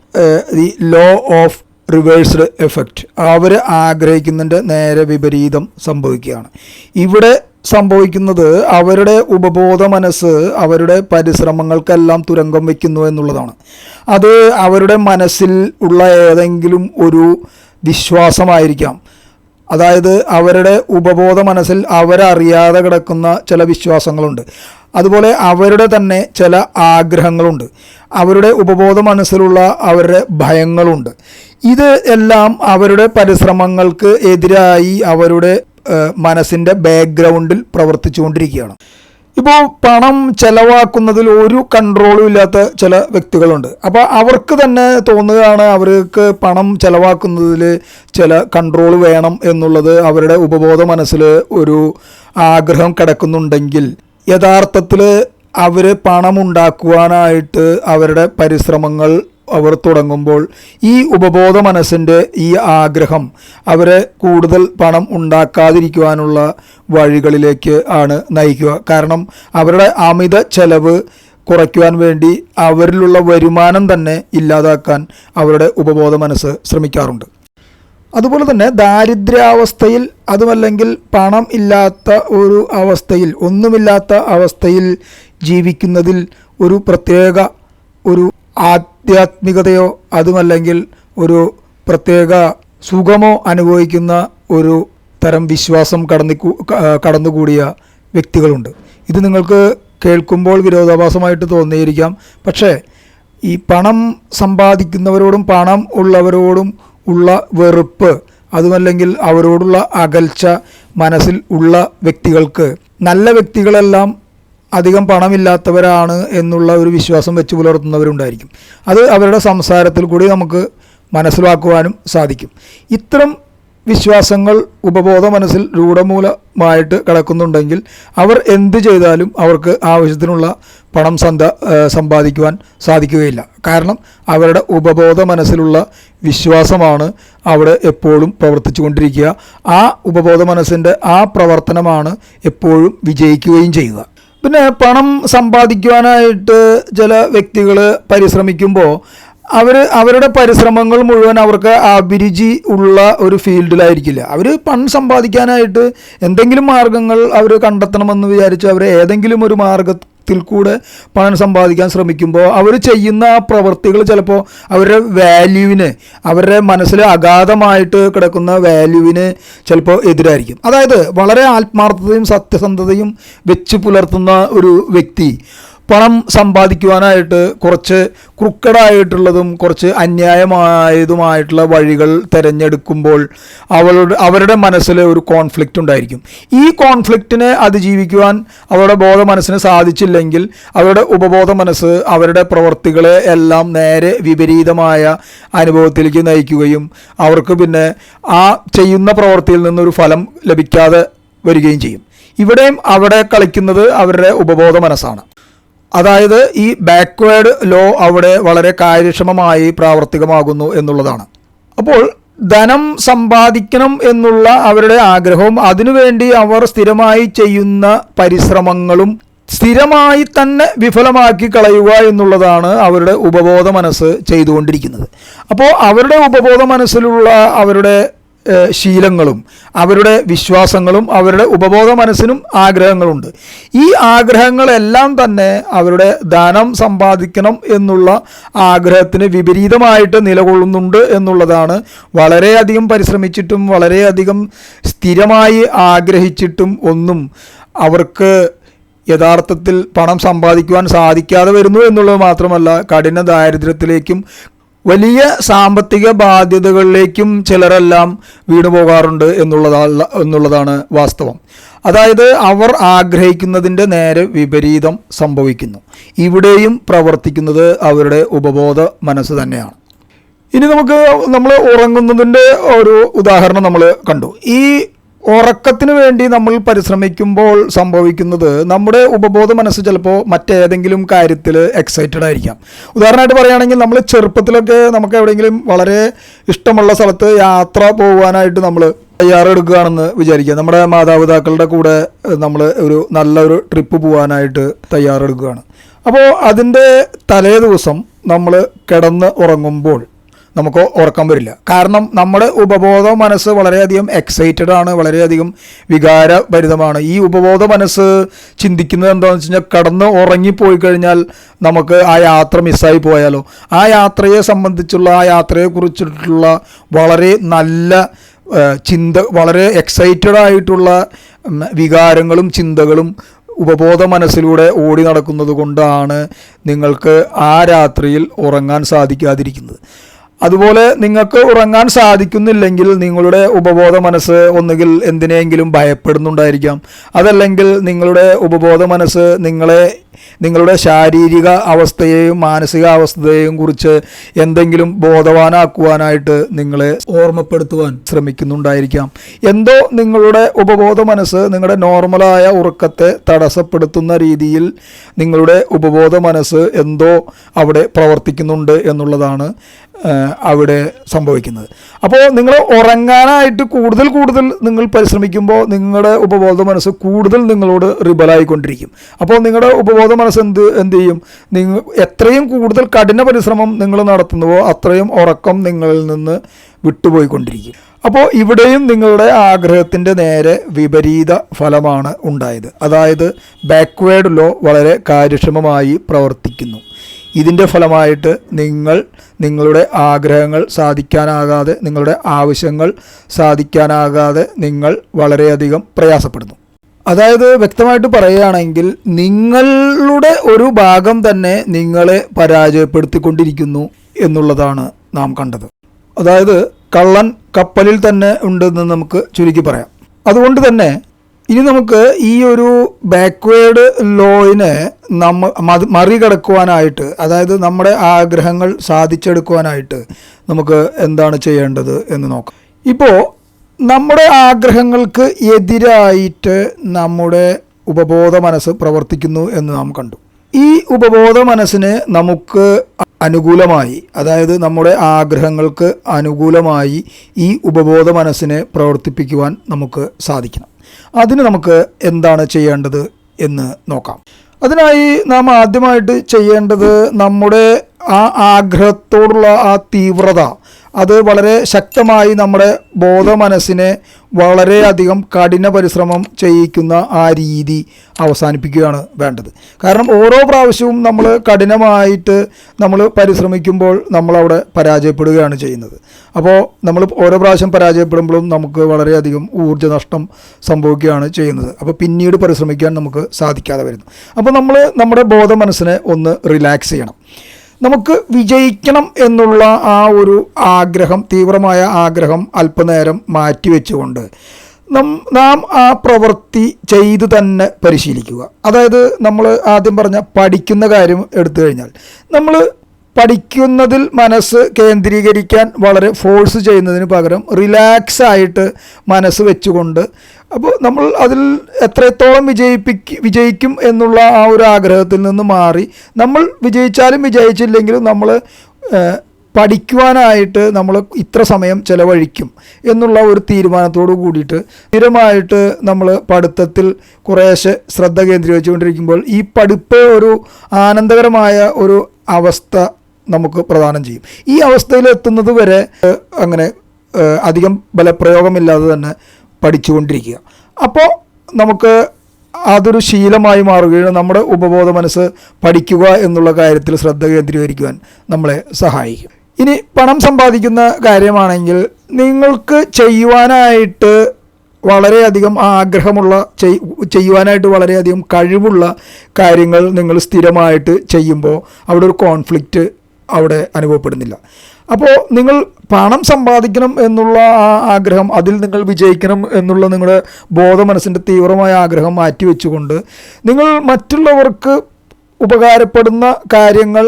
ഈ ലോ ഓഫ് റിവേഴ്സ്ഡ് എഫക്റ്റ് അവർ ആഗ്രഹിക്കുന്നതിന്റെ നേരെ വിപരീതം സംഭവിക്കുകയാണ്. ഇവിടെ സംഭവിക്കുന്നത് അവരുടെ ഉപബോധ മനസ്സ് അവരുടെ പരിശ്രമങ്ങൾക്കെല്ലാം തുരങ്കം വയ്ക്കുന്നു എന്നുള്ളതാണ്. അത് അവരുടെ മനസ്സിൽ ഉള്ള ഏതെങ്കിലും ഒരു വിശ്വാസമായിരിക്കാം. അതായത് അവരുടെ ഉപബോധ മനസ്സിൽ അവരറിയാതെ കിടക്കുന്ന ചില വിശ്വാസങ്ങളുണ്ട്. അതുപോലെ അവരുടെ തന്നെ ചില ആഗ്രഹങ്ങളുണ്ട്. അവരുടെ ഉപബോധ മനസ്സിലുള്ള അവരുടെ ഭയങ്ങളുണ്ട്. ഇത് എല്ലാം അവരുടെ പരിശ്രമങ്ങൾക്ക് എതിരായി അവരുടെ മനസ്സിന്റെ ബാക്ക്ഗ്രൗണ്ടിൽ പ്രവർത്തിച്ചുകൊണ്ടിരിക്കുകയാണ്. ഇപ്പോൾ പണം ചെലവാക്കുന്നതിൽ ഒരു കൺട്രോളും ഇല്ലാത്ത ചില വ്യക്തികളുണ്ട്. അപ്പോൾ അവർക്ക് തന്നെ തോന്നുകയാണ് അവർക്ക് പണം ചെലവാക്കുന്നതിൽ ചില കൺട്രോൾ വേണം എന്നുള്ളത് അവരുടെ ഉപബോധ മനസ്സിൽ ഒരു ആഗ്രഹം കിടക്കുന്നുണ്ടെങ്കിൽ യഥാർത്ഥത്തിൽ അവർ പണം ഉണ്ടാക്കുവാനായിട്ട് അവരുടെ പരിശ്രമങ്ങൾ അവർ തുടങ്ങുമ്പോൾ ഈ ഉപബോധ മനസ്സിന്റെ ഈ ആഗ്രഹം അവരെ കൂടുതൽ പണം ഉണ്ടാക്കാതിരിക്കുവാനുള്ള വഴികളിലേക്ക് ആണ് നയിക്കുക. കാരണം അവരുടെ അമിത ചെലവ് കുറയ്ക്കുവാൻ വേണ്ടി അവരിലുള്ള വരുമാനം തന്നെ ഇല്ലാതാക്കാൻ അവരുടെ ഉപബോധ മനസ്സ് ശ്രമിക്കാറുണ്ട്. അതുപോലെ തന്നെ ദാരിദ്ര്യാവസ്ഥയിൽ അതുമല്ലെങ്കിൽ പണം ഇല്ലാത്ത ഒരു അവസ്ഥയിൽ ഒന്നുമില്ലാത്ത അവസ്ഥയിൽ ജീവിക്കുന്നതിൽ ഒരു പ്രത്യേക ഒരു ആധ്യാത്മികതയോ അതുമല്ലെങ്കിൽ ഒരു പ്രത്യേക സുഖമോ അനുഭവിക്കുന്ന ഒരു തരം വിശ്വാസം കടന്നു കടന്നുകൂടിയ വ്യക്തികളുണ്ട്. ഇത് നിങ്ങൾക്ക് കേൾക്കുമ്പോൾ വിരോധാഭാസമായിട്ട് തോന്നിയിരിക്കാം. പക്ഷേ ഈ പണം സമ്പാദിക്കുന്നവരോടും പണം ഉള്ളവരോടും ഉള്ള വെറുപ്പ് അതുമല്ലെങ്കിൽ അവരോടുള്ള അകൽച്ച മനസ്സിൽ ഉള്ള വ്യക്തികൾക്ക് നല്ല വ്യക്തികളെല്ലാം അധികം പണമില്ലാത്തവരാണ് എന്നുള്ള ഒരു വിശ്വാസം വെച്ച് പുലർത്തുന്നവരുണ്ടായിരിക്കും. അത് അവരുടെ സംസാരത്തിൽ കൂടി നമുക്ക് മനസ്സിലാക്കുവാനും സാധിക്കും. ഇത്തരം വിശ്വാസങ്ങൾ ഉപബോധ മനസ്സിൽ രൂഢമൂലമായിട്ട് കിടക്കുന്നുണ്ടെങ്കിൽ അവർ എന്ത് ചെയ്താലും അവർക്ക് ആവശ്യത്തിനുള്ള പണം സന്ത സമ്പാദിക്കുവാൻ സാധിക്കുകയില്ല. കാരണം അവരുടെ ഉപബോധ മനസ്സിലുള്ള വിശ്വാസമാണ് അവിടെ എപ്പോഴും പ്രവർത്തിച്ചു കൊണ്ടിരിക്കുക ആ ഉപബോധ മനസ്സിന്റെ ആ പ്രവർത്തനമാണ് എപ്പോഴും വിജയിക്കുകയും ചെയ്യുക. പിന്നെ പണം സമ്പാദിക്കുവാനായിട്ട് ചില വ്യക്തികൾ പരിശ്രമിക്കുമ്പോൾ അവർ അവരുടെ പരിശ്രമങ്ങൾ മുഴുവൻ അവർക്ക് അഭിരുചി ഉള്ള ഒരു ഫീൽഡിലായിരിക്കില്ല. അവർ പണം സമ്പാദിക്കാനായിട്ട് എന്തെങ്കിലും മാർഗങ്ങൾ അവർ കണ്ടെത്തണമെന്ന് വിചാരിച്ച് അവർ ഏതെങ്കിലും ഒരു മാർഗത്തിൽ കൂടെ പണം സമ്പാദിക്കാൻ ശ്രമിക്കുമ്പോൾ അവർ ചെയ്യുന്ന ആ പ്രവൃത്തികൾ ചിലപ്പോൾ അവരുടെ വാല്യൂവിന് അവരുടെ മനസ്സിൽ അഗാധമായിട്ട് കിടക്കുന്ന വാല്യൂവിന് ചിലപ്പോൾ എതിരായിരിക്കും. അതായത് വളരെ ആത്മാർത്ഥതയും സത്യസന്ധതയും വെച്ച് പുലർത്തുന്ന ഒരു വ്യക്തി പണം സമ്പാദിക്കുവാനായിട്ട് കുറച്ച് ക്രുക്കഡായിട്ടുള്ളതും കുറച്ച് അന്യായമായതുമായിട്ടുള്ള വഴികൾ തിരഞ്ഞെടുക്കുമ്പോൾ അവളുടെ അവരുടെ മനസ്സിൽ ഒരു കോൺഫ്ലിക്റ്റ് ഉണ്ടായിരിക്കും. ഈ കോൺഫ്ലിക്റ്റിനെ അതിജീവിക്കുവാൻ അവരുടെ ബോധ മനസ്സിന് സാധിച്ചില്ലെങ്കിൽ അവരുടെ ഉപബോധ മനസ്സ് അവരുടെ പ്രവർത്തികളെ എല്ലാം നേരെ വിപരീതമായ അനുഭവത്തിലേക്ക് നയിക്കുകയും അവർക്ക് പിന്നെ ആ ചെയ്യുന്ന പ്രവൃത്തിയിൽ നിന്നൊരു ഫലം ലഭിക്കാതെ വരികയും ചെയ്യും. ഇവിടെയും അവിടെ കളിക്കുന്നത് അവരുടെ ഉപബോധ മനസ്സാണ്. അതായത് ഈ ബാക്ക്വേഡ് ലോ അവിടെ വളരെ കാര്യക്ഷമമായി പ്രാവർത്തികമാകുന്നു എന്നുള്ളതാണ്. അപ്പോൾ ധനം സമ്പാദിക്കണം എന്നുള്ള അവരുടെ ആഗ്രഹവും അതിനുവേണ്ടി അവർ സ്ഥിരമായി ചെയ്യുന്ന പരിശ്രമങ്ങളും സ്ഥിരമായി തന്നെ വിഫലമാക്കി കളയുക എന്നുള്ളതാണ് അവരുടെ ഉപബോധ മനസ്സ് ചെയ്തുകൊണ്ടിരിക്കുന്നത്. അപ്പോൾ അവരുടെ ഉപബോധ മനസ്സിലുള്ള അവരുടെ ശീലങ്ങളും അവരുടെ വിശ്വാസങ്ങളും അവരുടെ ഉപബോധ മനസ്സിനും ആഗ്രഹങ്ങളുണ്ട്. ഈ ആഗ്രഹങ്ങളെല്ലാം തന്നെ അവരുടെ ധനം സമ്പാദിക്കണം എന്നുള്ള ആഗ്രഹത്തിന് വിപരീതമായിട്ട് നിലകൊള്ളുന്നുണ്ട് എന്നുള്ളതാണ് വളരെയധികം പരിശ്രമിച്ചിട്ടും വളരെയധികം സ്ഥിരമായി ആഗ്രഹിച്ചിട്ടും ഒന്നും അവർക്ക് യഥാർത്ഥത്തിൽ പണം സമ്പാദിക്കുവാൻ സാധിക്കാതെ വരുന്നു എന്നുള്ളത് മാത്രമല്ല കഠിന ദാരിദ്ര്യത്തിലേക്കും വലിയ സാമ്പത്തിക ബാധ്യതകളിലേക്കും ചിലരെല്ലാം വീണു പോകാറുണ്ട് എന്നുള്ളതല്ല എന്നുള്ളതാണ് വാസ്തവം. അതായത് അവർ ആഗ്രഹിക്കുന്നതിന്റെ നേരെ വിപരീതം സംഭവിക്കുന്നു. ഇവിടെയും പ്രവർത്തിക്കുന്നത് അവരുടെ ഉപബോധ മനസ്സ് തന്നെയാണ്. ഇനി നമുക്ക് നമ്മൾ ഉറങ്ങുന്നതിന്റെ ഒരു ഉദാഹരണം നമ്മൾ കണ്ടു. ഈ ഉറക്കത്തിന് വേണ്ടി നമ്മൾ പരിശ്രമിക്കുമ്പോൾ സംഭവിക്കുന്നത് നമ്മുടെ ഉപബോധ മനസ്സ് ചിലപ്പോൾ മറ്റേതെങ്കിലും കാര്യത്തിൽ എക്സൈറ്റഡ് ആയിരിക്കാം. ഉദാഹരണമായിട്ട് പറയുകയാണെങ്കിൽ നമ്മൾ ചെറുപ്പത്തിലൊക്കെ നമുക്ക് എവിടെയെങ്കിലും വളരെ ഇഷ്ടമുള്ള സ്ഥലത്ത് യാത്ര പോകാനായിട്ട് നമ്മൾ തയ്യാറെടുക്കുകയാണെന്ന് വിചാരിക്കുക. നമ്മുടെ മാതാപിതാക്കളുടെ കൂടെ നമ്മൾ ഒരു നല്ലൊരു ട്രിപ്പ് പോകാനായിട്ട് തയ്യാറെടുക്കുകയാണ്. അപ്പോൾ അതിന്റെ തലേ ദിവസം നമ്മൾ കിടന്ന് ഉറങ്ങുമ്പോൾ നമുക്ക് ഉറക്കം വരില്ല. കാരണം നമ്മുടെ ഉപബോധ മനസ്സ് വളരെയധികം എക്സൈറ്റഡ് ആണ് വളരെയധികം വികാരഭരിതമാണ്. ഈ ഉപബോധ മനസ്സ് ചിന്തിക്കുന്നത് എന്താണെന്ന് വെച്ച് കഴിഞ്ഞാൽ കടന്ന് ഉറങ്ങിപ്പോയി കഴിഞ്ഞാൽ നമുക്ക് ആ യാത്ര മിസ്സായി പോയാലോ? ആ യാത്രയെ സംബന്ധിച്ചുള്ള ആ യാത്രയെക്കുറിച്ചിട്ടുള്ള വളരെ നല്ല ചിന്ത വളരെ എക്സൈറ്റഡ് ആയിട്ടുള്ള വികാരങ്ങളും ചിന്തകളും ഉപബോധ മനസ്സിലൂടെ ഓടി നടക്കുന്നത് കൊണ്ടാണ് നിങ്ങൾക്ക് ആ രാത്രിയിൽ ഉറങ്ങാൻ സാധിക്കാതിരിക്കുന്നത്. അതുപോലെ നിങ്ങൾക്ക് ഉറങ്ങാൻ സാധിക്കുന്നില്ലെങ്കിൽ നിങ്ങളുടെ ഉപബോധ മനസ്സ് ഒന്നുകിൽ എന്തിനെയെങ്കിലും ഭയപ്പെടുന്നുണ്ടായിരിക്കാം. അതല്ലെങ്കിൽ നിങ്ങളുടെ ഉപബോധ മനസ്സ് നിങ്ങളെ നിങ്ങളുടെ ശാരീരിക അവസ്ഥയെയും മാനസികാവസ്ഥയെയും കുറിച്ച് എന്തെങ്കിലും ബോധവാനാക്കുവാനായിട്ട് നിങ്ങളെ ഓർമ്മപ്പെടുത്തുവാൻ ശ്രമിക്കുന്നുണ്ടായിരിക്കാം. എന്തോ നിങ്ങളുടെ ഉപബോധ മനസ്സ് നിങ്ങളുടെ നോർമലായ ഉറക്കത്തെ തടസ്സപ്പെടുത്തുന്ന രീതിയിൽ നിങ്ങളുടെ ഉപബോധ മനസ്സ് എന്തോ അവിടെ പ്രവർത്തിക്കുന്നുണ്ട് എന്നുള്ളതാണ് അവിടെ സംഭവിക്കുന്നത്. അപ്പോൾ നിങ്ങൾ ഉറങ്ങാനായിട്ട് കൂടുതൽ കൂടുതൽ നിങ്ങൾ പരിശ്രമിക്കുമ്പോൾ നിങ്ങളുടെ ഉപബോധ മനസ്സ് കൂടുതൽ നിങ്ങളോട് റിബലായിക്കൊണ്ടിരിക്കും. അപ്പോൾ നിങ്ങളുടെ ഉപബോധ മനസ്സ് എന്ത് എന്ത് ചെയ്യും? നിങ്ങൾ എത്രയും കൂടുതൽ കഠിന പരിശ്രമം നിങ്ങൾ നടത്തുന്നുവോ അത്രയും ഉറക്കം നിങ്ങളിൽ നിന്ന് വിട്ടുപോയിക്കൊണ്ടിരിക്കും. അപ്പോൾ ഇവിടെയും നിങ്ങളുടെ ആഗ്രഹത്തിന്റെ നേരെ വിപരീത ഫലമാണ് ഉണ്ടായത്. അതായത് ബാക്ക്വേർഡ് ലോ വളരെ കാര്യക്ഷമമായി പ്രവർത്തിക്കുന്നു. ഇതിന്റെ ഫലമായിട്ട് നിങ്ങൾ നിങ്ങളുടെ ആഗ്രഹങ്ങൾ സാധിക്കാനാകാതെ നിങ്ങളുടെ ആവശ്യങ്ങൾ സാധിക്കാനാകാതെ നിങ്ങൾ വളരെയധികം പ്രയാസപ്പെടുന്നു. അതായത് വ്യക്തമായിട്ട് പറയുകയാണെങ്കിൽ നിങ്ങളുടെ ഒരു ഭാഗം തന്നെ നിങ്ങളെ പരാജയപ്പെടുത്തിക്കൊണ്ടിരിക്കുന്നു എന്നുള്ളതാണ് നാം കണ്ടത്. അതായത് കള്ളൻ കപ്പലിൽ തന്നെ ഉണ്ടെന്ന് നമുക്ക് ചുരുക്കി പറയാം. അതുകൊണ്ട് തന്നെ ഇനി നമുക്ക് ഈ ഒരു ബാക്ക്വേഡ് ലോയിനെ നമ്മ മറികടക്കുവാനായിട്ട് അതായത് നമ്മുടെ ആഗ്രഹങ്ങൾ സാധിച്ചെടുക്കുവാനായിട്ട് നമുക്ക് എന്താണ് ചെയ്യേണ്ടത് എന്ന് നോക്കാം. ഇപ്പോൾ നമ്മുടെ ആഗ്രഹങ്ങൾക്ക് എതിരായിട്ട് നമ്മുടെ ഉപബോധ മനസ്സ് പ്രവർത്തിക്കുന്നു എന്ന് നാം കണ്ടു. ഈ ഉപബോധ മനസ്സിന് നമുക്ക് അനുകൂലമായി അതായത് നമ്മുടെ ആഗ്രഹങ്ങൾക്ക് അനുകൂലമായി ഈ ഉപബോധ മനസ്സിനെ പ്രവർത്തിപ്പിക്കുവാൻ നമുക്ക് സാധിക്കണം. അതിന് നമുക്ക് എന്താണ് ചെയ്യേണ്ടത് എന്ന് നോക്കാം. അതിനായി നാം ആദ്യമായിട്ട് ചെയ്യേണ്ടത് നമ്മുടെ ആ ആഗ്രഹത്തോടുള്ള ആ തീവ്രത അത് വളരെ ശക്തമായി നമ്മുടെ ബോധ മനസ്സിനെ വളരെയധികം കഠിന പരിശ്രമം ചെയ്യിക്കുന്ന ആ രീതി അവസാനിപ്പിക്കുകയാണ് വേണ്ടത്. കാരണം ഓരോ പ്രാവശ്യവും നമ്മൾ കഠിനമായിട്ട് നമ്മൾ പരിശ്രമിക്കുമ്പോൾ നമ്മളവിടെ പരാജയപ്പെടുകയാണ് ചെയ്യുന്നത്. അപ്പോൾ നമ്മൾ ഓരോ പ്രാവശ്യം പരാജയപ്പെടുമ്പോഴും നമുക്ക് വളരെയധികം ഊർജ നഷ്ടം സംഭവിക്കുകയാണ് ചെയ്യുന്നത്. അപ്പോൾ പിന്നീട് പരിശ്രമിക്കാൻ നമുക്ക് സാധിക്കാതെ വരുന്നു. അപ്പോൾ നമ്മൾ നമ്മുടെ ബോധ മനസ്സിനെ ഒന്ന് റിലാക്സ് ചെയ്യണം. നമുക്ക് വിജയിക്കണം എന്നുള്ള ആ ഒരു ആഗ്രഹം തീവ്രമായ ആഗ്രഹം അല്പനേരം മാറ്റിവെച്ചുകൊണ്ട് നം നാം ആ പ്രവൃത്തി ചെയ്തു തന്നെ പരിശീലിക്കുക. അതായത് നമ്മൾ ആദ്യം പറഞ്ഞ പഠിക്കുന്ന കാര്യം എടുത്തു കഴിഞ്ഞാൽ നമ്മൾ പഠിക്കുന്നതിൽ മനസ്സ് കേന്ദ്രീകരിക്കാൻ വളരെ ഫോഴ്സ് ചെയ്യുന്നതിന് പകരം റിലാക്സ് ആയിട്ട് മനസ്സ് വെച്ചുകൊണ്ട് അപ്പോൾ നമ്മൾ അതിൽ എത്രത്തോളം വിജയിപ്പിക്ക് വിജയിക്കും എന്നുള്ള ആ ഒരു ആഗ്രഹത്തിൽ നിന്ന് മാറി നമ്മൾ വിജയിച്ചാലും വിജയിച്ചില്ലെങ്കിലും നമ്മൾ പഠിക്കുവാനായിട്ട് നമ്മൾ ഇത്ര സമയം ചിലവഴിക്കും എന്നുള്ള ഒരു തീരുമാനത്തോട് കൂടിയിട്ട് സ്ഥിരമായിട്ട് നമ്മൾ പഠിത്തത്തിൽ കുറേശ്ശെ ശ്രദ്ധ കേന്ദ്രീകരിച്ചുകൊണ്ടിരിക്കുമ്പോൾ ഈ പഠിപ്പ് ഒരു ആനന്ദകരമായ ഒരു അവസ്ഥ നമുക്ക് പ്രദാനം ചെയ്യും. ഈ അവസ്ഥയിൽ എത്തുന്നത് വരെ അങ്ങനെ അധികം ബലപ്രയോഗമില്ലാതെ തന്നെ പഠിച്ചുകൊണ്ടിരിക്കുക. അപ്പോൾ നമുക്ക് അതൊരു ശീലമായി മാറുകയാണ് നമ്മുടെ ഉപബോധ മനസ്സ് പഠിക്കുക എന്നുള്ള കാര്യത്തിൽ ശ്രദ്ധ കേന്ദ്രീകരിക്കുവാൻ നമ്മളെ സഹായിക്കും. ഇനി പണം സമ്പാദിക്കുന്ന കാര്യമാണെങ്കിൽ നിങ്ങൾക്ക് ചെയ്യുവാനായിട്ട് വളരെയധികം ആഗ്രഹമുള്ള ചെയ് ചെയ്യുവാനായിട്ട് വളരെയധികം കഴിവുള്ള കാര്യങ്ങൾ നിങ്ങൾ സ്ഥിരമായിട്ട് ചെയ്യുമ്പോൾ അവിടെ ഒരു കോൺഫ്ലിക്റ്റ് അവിടെ അനുഭവപ്പെടുന്നില്ല. അപ്പോൾ നിങ്ങൾ പണം സമ്പാദിക്കണം എന്നുള്ള ആ ആഗ്രഹം അതിൽ നിങ്ങൾ വിജയിക്കണം എന്നുള്ള നിങ്ങളുടെ ബോധ മനസ്സിന്റെ തീവ്രമായ ആഗ്രഹം മാറ്റിവെച്ചുകൊണ്ട് നിങ്ങൾ മറ്റുള്ളവർക്ക് ഉപകാരപ്പെടുന്ന കാര്യങ്ങൾ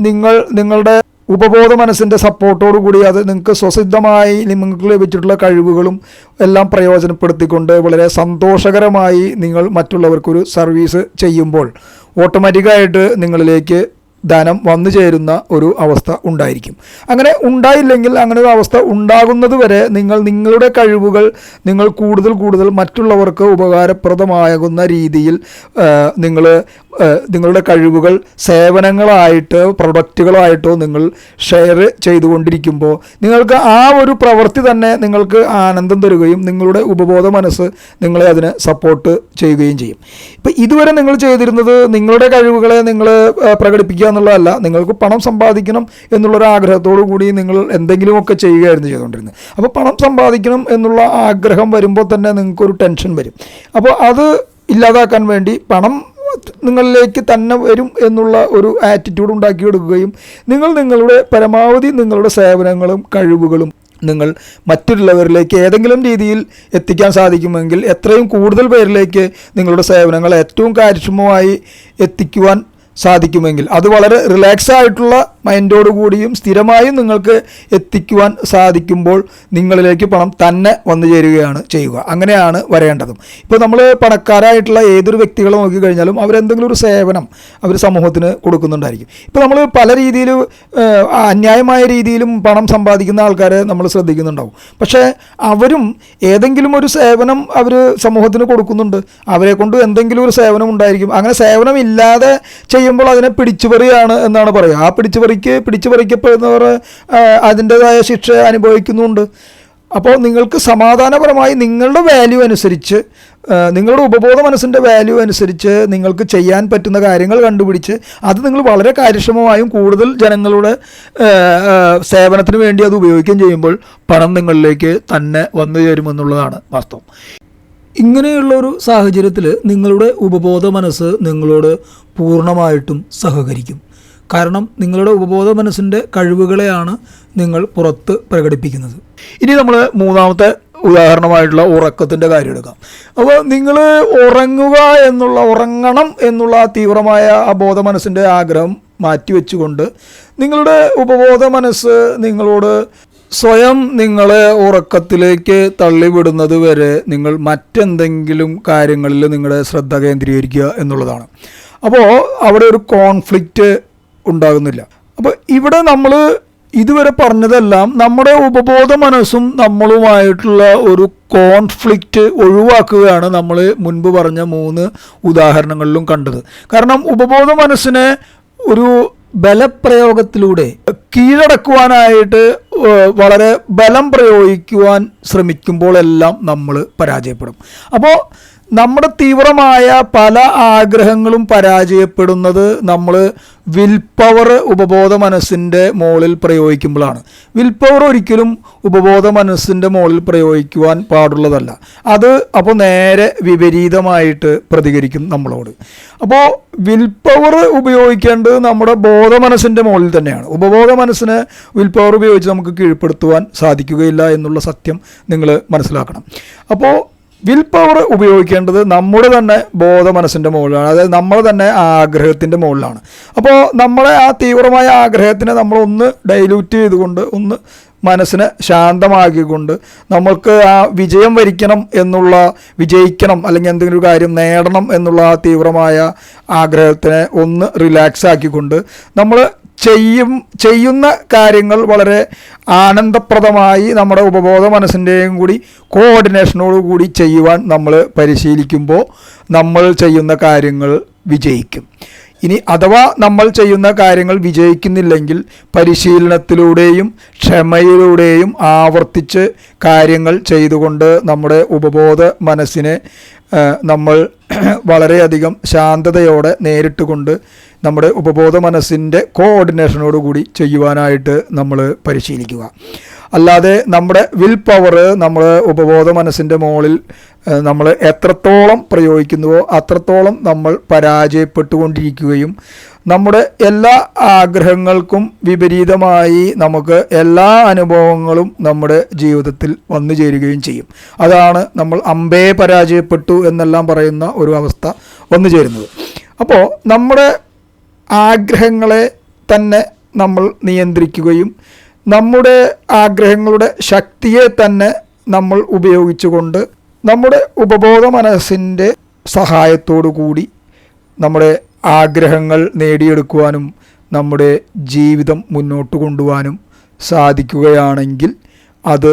നിങ്ങൾ നിങ്ങളുടെ ഉപബോധ മനസ്സിന്റെ സപ്പോർട്ടോടു കൂടി അത് നിങ്ങൾക്ക് സ്വസിദ്ധമായി നിങ്ങൾക്ക് ലഭിച്ചിട്ടുള്ള കഴിവുകളും എല്ലാം പ്രയോജനപ്പെടുത്തിക്കൊണ്ട് വളരെ സന്തോഷകരമായി നിങ്ങൾ മറ്റുള്ളവർക്കൊരു സർവീസ് ചെയ്യുമ്പോൾ ഓട്ടോമാറ്റിക്കായിട്ട് നിങ്ങളിലേക്ക് ധനം വന്നു ചേരുന്ന ഒരു അവസ്ഥ ഉണ്ടായിരിക്കും. അങ്ങനെ ഉണ്ടായില്ലെങ്കിൽ അങ്ങനെ ഒരു അവസ്ഥ ഉണ്ടാകുന്നത് വരെ നിങ്ങൾ നിങ്ങളുടെ കഴിവുകൾ നിങ്ങൾ കൂടുതൽ കൂടുതൽ മറ്റുള്ളവർക്ക് ഉപകാരപ്രദമാകുന്ന രീതിയിൽ നിങ്ങൾ നിങ്ങളുടെ കഴിവുകൾ സേവനങ്ങളായിട്ട് പ്രൊഡക്റ്റുകളായിട്ടോ നിങ്ങൾ ഷെയർ ചെയ്തുകൊണ്ടിരിക്കുമ്പോൾ നിങ്ങൾക്ക് ആ ഒരു പ്രവൃത്തി തന്നെ നിങ്ങൾക്ക് ആനന്ദം തരുകയും നിങ്ങളുടെ ഉപബോധ മനസ്സ് നിങ്ങളെ അതിനെ സപ്പോർട്ട് ചെയ്യുകയും ചെയ്യും. ഇപ്പം ഇതുവരെ നിങ്ങൾ ചെയ്തിരുന്നത് നിങ്ങളുടെ കഴിവുകളെ നിങ്ങൾ പ്രകടിപ്പിക്കുക എന്നുള്ളതല്ല നിങ്ങൾക്ക് പണം സമ്പാദിക്കണം എന്നുള്ളൊരു ആഗ്രഹത്തോടു കൂടി നിങ്ങൾ എന്തെങ്കിലുമൊക്കെ ചെയ്യുകയായിരുന്നു ചെയ്തുകൊണ്ടിരുന്നത്. അപ്പോൾ പണം സമ്പാദിക്കണം എന്നുള്ള ആഗ്രഹം വരുമ്പോൾ തന്നെ നിങ്ങൾക്കൊരു ടെൻഷൻ വരും. അപ്പോൾ അത് ഇല്ലാതാക്കാൻ വേണ്ടി പണം നിങ്ങളിലേക്ക് തന്നെ വരും എന്നുള്ള ഒരു ആറ്റിറ്റ്യൂഡ് ഉണ്ടാക്കിയെടുക്കുകയും നിങ്ങൾ നിങ്ങളുടെ പരമാവധി നിങ്ങളുടെ സേവനങ്ങളും കഴിവുകളും നിങ്ങൾ മറ്റുള്ളവരിലേക്ക് ഏതെങ്കിലും രീതിയിൽ എത്തിക്കാൻ സാധിക്കുമെങ്കിൽ എത്രയും കൂടുതൽ പേരിലേക്ക് നിങ്ങളുടെ സേവനങ്ങൾ ഏറ്റവും കാര്യക്ഷമമായി എത്തിക്കുവാൻ സാധിക്കുമെങ്കിൽ. അത് വളരെ റിലാക്സ് ആയിട്ടുള്ള മൈൻഡോടുകൂടിയും സ്ഥിരമായും നിങ്ങൾക്ക് എത്തിക്കുവാൻ സാധിക്കുമ്പോൾ നിങ്ങളിലേക്ക് പണം തന്നെ വന്നു ചേരുകയാണ് ചെയ്യുക. അങ്ങനെയാണ് വരേണ്ടതും. ഇപ്പോൾ നമ്മൾ പണക്കാരായിട്ടുള്ള ഏതൊരു വ്യക്തികളെ നോക്കിക്കഴിഞ്ഞാലും അവരെന്തെങ്കിലും ഒരു സേവനം അവർ സമൂഹത്തിന് കൊടുക്കുന്നുണ്ടായിരിക്കും. ഇപ്പോൾ നമ്മൾ പല രീതിയിൽ അന്യായമായ രീതിയിലും പണം സമ്പാദിക്കുന്ന ആൾക്കാരെ നമ്മൾ ശ്രദ്ധിക്കുന്നുണ്ടാവും. പക്ഷേ അവരും ഏതെങ്കിലും ഒരു സേവനം അവർ സമൂഹത്തിന് കൊടുക്കുന്നുണ്ട്. അവരെ കൊണ്ട് എന്തെങ്കിലും ഒരു സേവനം ഉണ്ടായിരിക്കും. അങ്ങനെ സേവനം ഇല്ലാതെ ചെയ്യുമ്പോൾ അതിനെ പിടിച്ചുപറിയാണ് എന്നാണ് പറയുക. ആ പിടിച്ചുപറിക്ക് പിടിച്ചു പറിക്കപ്പെടുന്നവർ അതിന്റെതായ ശിക്ഷ അനുഭവിക്കുന്നുണ്ട്. അപ്പോൾ നിങ്ങൾക്ക് സമാധാനപരമായി നിങ്ങളുടെ വാല്യൂ അനുസരിച്ച് നിങ്ങളുടെ ഉപബോധ മനസ്സിന്റെ വാല്യൂ അനുസരിച്ച് നിങ്ങൾക്ക് ചെയ്യാൻ പറ്റുന്ന കാര്യങ്ങൾ കണ്ടുപിടിച്ച് അത് നിങ്ങൾ വളരെ കാര്യക്ഷമമായും കൂടുതൽ ജനങ്ങളുടെ സേവനത്തിന് വേണ്ടി അത് ഉപയോഗിക്കുകയും ചെയ്യുമ്പോൾ പണം നിങ്ങളിലേക്ക് തന്നെ വന്നു ചേരുമെന്നുള്ളതാണ് വാസ്തവം. ഇങ്ങനെയുള്ള ഒരു സാഹചര്യത്തിൽ നിങ്ങളുടെ ഉപബോധ മനസ്സ് നിങ്ങളോട് പൂർണമായിട്ടും സഹകരിക്കും. കാരണം നിങ്ങളുടെ ഉപബോധ മനസ്സിന്റെ കഴിവുകളെയാണ് നിങ്ങൾ പുറത്ത് പ്രകടിപ്പിക്കുന്നത്. ഇനി നമ്മൾ മൂന്നാമത്തെ ഉദാഹരണമായിട്ടുള്ള ഉറക്കത്തിന്റെ കാര്യം എടുക്കാം. അപ്പോൾ നിങ്ങൾ ഉറങ്ങുക എന്നുള്ള ഉറങ്ങണം എന്നുള്ള തീവ്രമായ ആ ബോധ മനസ്സിന്റെ ആഗ്രഹം മാറ്റിവെച്ചുകൊണ്ട് നിങ്ങളുടെ ഉപബോധ മനസ്സ് നിങ്ങളോട് സ്വയം നിങ്ങളെ ഉറക്കത്തിലേക്ക് തള്ളിവിടുന്നത് വരെ നിങ്ങൾ മറ്റെന്തെങ്കിലും കാര്യങ്ങളിൽ നിങ്ങളുടെ ശ്രദ്ധ കേന്ദ്രീകരിക്കുക എന്നുള്ളതാണ്. അപ്പോൾ അവിടെ ഒരു കോൺഫ്ലിക്റ്റ് ഉണ്ടാകുന്നില്ല. അപ്പോൾ ഇവിടെ നമ്മൾ ഇതുവരെ പറഞ്ഞതെല്ലാം നമ്മുടെ ഉപബോധ മനസ്സും നമ്മളുമായിട്ടുള്ള ഒരു കോൺഫ്ലിക്റ്റ് ഒഴിവാക്കുകയാണ് നമ്മൾ മുൻപ് പറഞ്ഞ മൂന്ന് ഉദാഹരണങ്ങളിലും കണ്ടത്. കാരണം ഉപബോധ മനസ്സിനെ ഒരു ബലപ്രയോഗത്തിലൂടെ കീഴടക്കുവാനായിട്ട് വളരെ ബലം പ്രയോഗിക്കുവാൻ ശ്രമിക്കുമ്പോഴെല്ലാം നമ്മൾ പരാജയപ്പെടും. അപ്പോൾ നമ്മുടെ തീവ്രമായ പല ആഗ്രഹങ്ങളും പരാജയപ്പെടുന്നത് നമ്മൾ വിൽ പവർ ഉപബോധ മനസ്സിന്റെ മുകളിൽ പ്രയോഗിക്കുമ്പോഴാണ്. വിൽ പവർ ഒരിക്കലും ഉപബോധ മനസ്സിന്റെ മുകളിൽ പ്രയോഗിക്കുവാൻ പാടുള്ളതല്ല. അത് അപ്പോൾ നേരെ വിപരീതമായിട്ട് പ്രതികരിക്കും നമ്മളോട്. അപ്പോൾ വിൽ പവർ ഉപയോഗിക്കേണ്ടത് നമ്മുടെ ബോധ മനസ്സിന്റെ മുകളിൽ തന്നെയാണ്. ഉപബോധ മനസ്സിനെ വിൽ പവർ ഉപയോഗിച്ച് നമുക്ക് കീഴ്പ്പെടുത്തുവാൻ സാധിക്കുകയില്ല എന്നുള്ള സത്യം നിങ്ങൾ മനസ്സിലാക്കണം. അപ്പോൾ വിൽ പവർ ഉപയോഗിക്കേണ്ടത് നമ്മുടെ തന്നെ ബോധ മനസ്സിന്റെ മുകളിലാണ്. അതായത് നമ്മൾ തന്നെ ആഗ്രഹത്തിന്റെ മുകളിലാണ്. അപ്പോൾ നമ്മളെ ആ തീവ്രമായ ആഗ്രഹത്തിനെ നമ്മളൊന്ന് ഡൈല്യൂട്ട് ചെയ്തുകൊണ്ട് ഒന്ന് മനസ്സിനെ ശാന്തമാക്കിക്കൊണ്ട് നമ്മൾക്ക് ആ വിജയം വരിക്കണം എന്നുള്ള വിജയിക്കണം അല്ലെങ്കിൽ എന്തെങ്കിലും ഒരു കാര്യം നേടണം എന്നുള്ള ആ തീവ്രമായ ആഗ്രഹത്തിനെ ഒന്ന് റിലാക്സ് ആക്കിക്കൊണ്ട് നമ്മൾ ചെയ്യും ചെയ്യുന്ന കാര്യങ്ങൾ വളരെ ആനന്ദപ്രദമായി നമ്മുടെ ഉപബോധ മനസ്സിന്റെയും കൂടി കോർഡിനേഷനോട് കൂടി ചെയ്യുവാൻ നമ്മൾ പരിശീലിക്കുമ്പോൾ നമ്മൾ ചെയ്യുന്ന കാര്യങ്ങൾ വിജയിക്കും. ഇനി അഥവാ നമ്മൾ ചെയ്യുന്ന കാര്യങ്ങൾ വിജയിക്കുന്നില്ലെങ്കിൽ പരിശീലനത്തിലൂടെയും ക്ഷമയിലൂടെയും ആവർത്തിച്ച് കാര്യങ്ങൾ ചെയ്തുകൊണ്ട് നമ്മുടെ ഉപബോധ മനസ്സിനെ നമ്മൾ വളരെയധികം ശാന്തതയോടെ നേരിട്ട് കൊണ്ട് നമ്മുടെ ഉപബോധ മനസ്സിന്റെ കോഓർഡിനേഷനോടുകൂടി ചെയ്യുവാനായിട്ട് നമ്മൾ പരിശീലിക്കുക. അല്ലാതെ നമ്മുടെ വിൽ പവർ നമ്മൾ ഉപബോധ മനസ്സിന്റെ മുകളിൽ നമ്മൾ എത്രത്തോളം പ്രയോഗിക്കുന്നുവോ അത്രത്തോളം നമ്മൾ പരാജയപ്പെട്ടുകൊണ്ടിരിക്കുകയും നമ്മുടെ എല്ലാ ആഗ്രഹങ്ങൾക്കും വിപരീതമായി നമുക്ക് എല്ലാ അനുഭവങ്ങളും നമ്മുടെ ജീവിതത്തിൽ വന്നു ചേരുകയും ചെയ്യും. അതാണ് നമ്മൾ അമ്പേ പരാജയപ്പെട്ടു എന്നെല്ലാം പറയുന്ന ഒരു അവസ്ഥ വന്നു ചേരുന്നത്. അപ്പോൾ നമ്മുടെ ആഗ്രഹങ്ങളെ തന്നെ നമ്മൾ നിയന്ത്രിക്കുകയും നമ്മുടെ ആഗ്രഹങ്ങളുടെ ശക്തിയെ തന്നെ നമ്മൾ ഉപയോഗിച്ചുകൊണ്ട് നമ്മുടെ ഉപബോധ മനസ്സിന്റെ സഹായത്തോടു കൂടി നമ്മുടെ ആഗ്രഹങ്ങൾ നേടിയെടുക്കുവാനും നമ്മുടെ ജീവിതം മുന്നോട്ട് കൊണ്ടുപോകാനും സാധിക്കുകയാണെങ്കിൽ അത്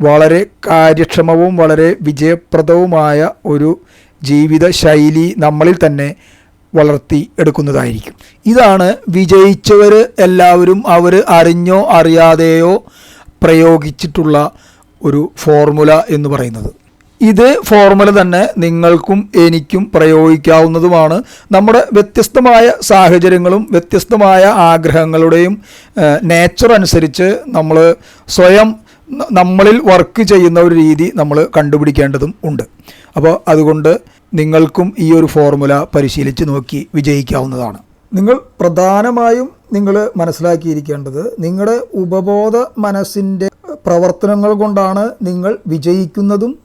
വളരെ കാര്യക്ഷമവും വളരെ വിജയപ്രദവുമായ ഒരു ജീവിത ശൈലി നമ്മളിൽ തന്നെ വളർത്തി എടുക്കുന്നതായിരിക്കും. ഇതാണ് വിജയിച്ചവർ എല്ലാവരും അവർ അറിഞ്ഞോ അറിയാതെയോ പ്രയോഗിച്ചിട്ടുള്ള ഒരു ഫോർമുല എന്ന് പറയുന്നത്. ഇത് ഫോർമുല തന്നെ നിങ്ങൾക്കും എനിക്കും പ്രയോഗിക്കാവുന്നതുമാണ്. നമ്മുടെ വ്യത്യസ്തമായ സാഹചര്യങ്ങളും വ്യത്യസ്തമായ ആഗ്രഹങ്ങളുടെയും നേച്ചർ അനുസരിച്ച് നമ്മൾ സ്വയം നമ്മളിൽ വർക്ക് ചെയ്യുന്ന ഒരു രീതി നമ്മൾ കണ്ടുപിടിക്കേണ്ടതും ഉണ്ട്. അപ്പോൾ അതുകൊണ്ട് നിങ്ങൾക്കും ഈ ഒരു ഫോർമുല പരിശീലിച്ച് നോക്കി വിജയിക്കാവുന്നതാണ്. നിങ്ങൾ പ്രധാനമായും നിങ്ങൾ മനസ്സിലാക്കിയിരിക്കേണ്ടത് നിങ്ങളുടെ ഉപബോധ മനസ്സിന്റെ പ്രവർത്തനങ്ങൾ കൊണ്ടാണ് നിങ്ങൾ വിജയിക്കുന്നതും